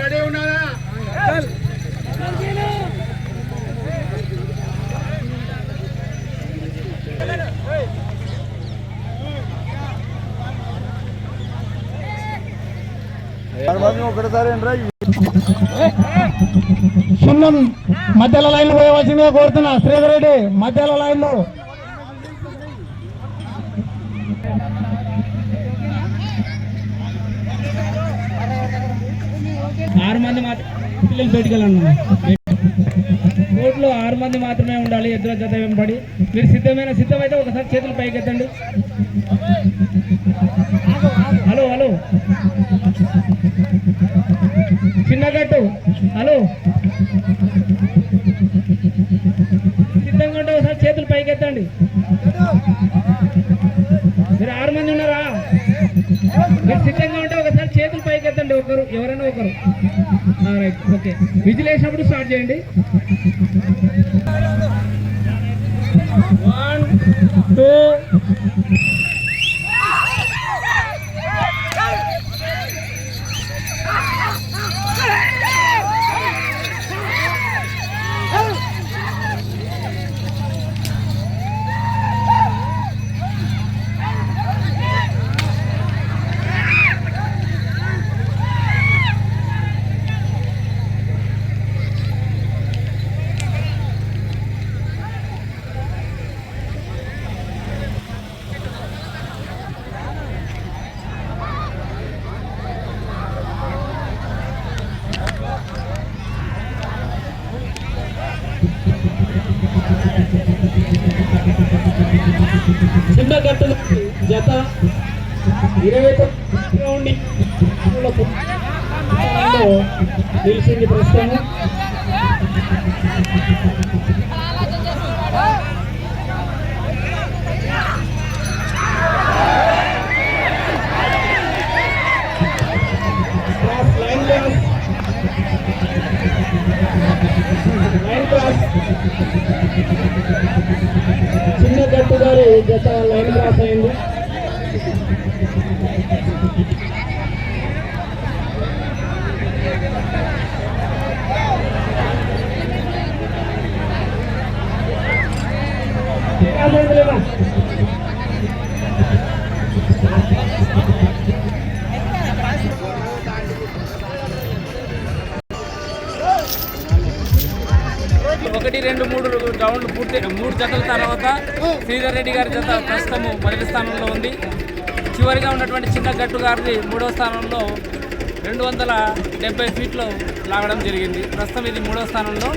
Ready ఉన్నారా ఒకటిసారి సున్నం మధ్యలో లైన్లు పోయవలసిందిగా కోరుతున్నా. శ్రీధర్ రెడ్డి మధ్యలో లైన్లో. ఆరు మంది మాత్రం పిల్లలు పెట్టుకెళ్ళండి వెళ్ళండి. కోర్టులో ఆరు మంది మాత్రమే ఉండాలి ఎద్దుల జత వెంబడి మీరు సిద్ధమైన సిద్ధమైతే ఒకసారి చేతులు పైకెత్తండి హలో హలో. చిన్నగట్టు హలో. సిద్ధంగా ఉంటే ఒకసారి చేతులు పైకెత్తండి. మీరు ఆరు మంది ఉన్నారా? మీరు సిద్ధంగా ఉంటే ఒకసారి చేతులు పైకెత్తండి ఒకరు ఎవరైనా ఒకరు. Right okay. విజిల్ వేసినప్పుడు స్టార్ట్ చేయండి. వన్ టూ చిన్న జత ఇరవై తొమ్మిది నిలిచింది ప్రస్తుతం cross line cross line cross చిన్న గట్టు గారి జత లైన్ క్రాస్ ఒకటి రెండు మూడు రౌండ్లు పూర్తి మూడు జతల తర్వాత శ్రీధర్ రెడ్డి గారి జత ప్రస్తుతము మొదటి స్థానంలో ఉంది. చివరిగా ఉన్నటువంటి చిన్న గట్టు గారిది మూడో స్థానంలో రెండు వందల డెబ్బై ఫీట్లు లాగడం జరిగింది. ప్రస్తుతం ఇది మూడో స్థానంలో.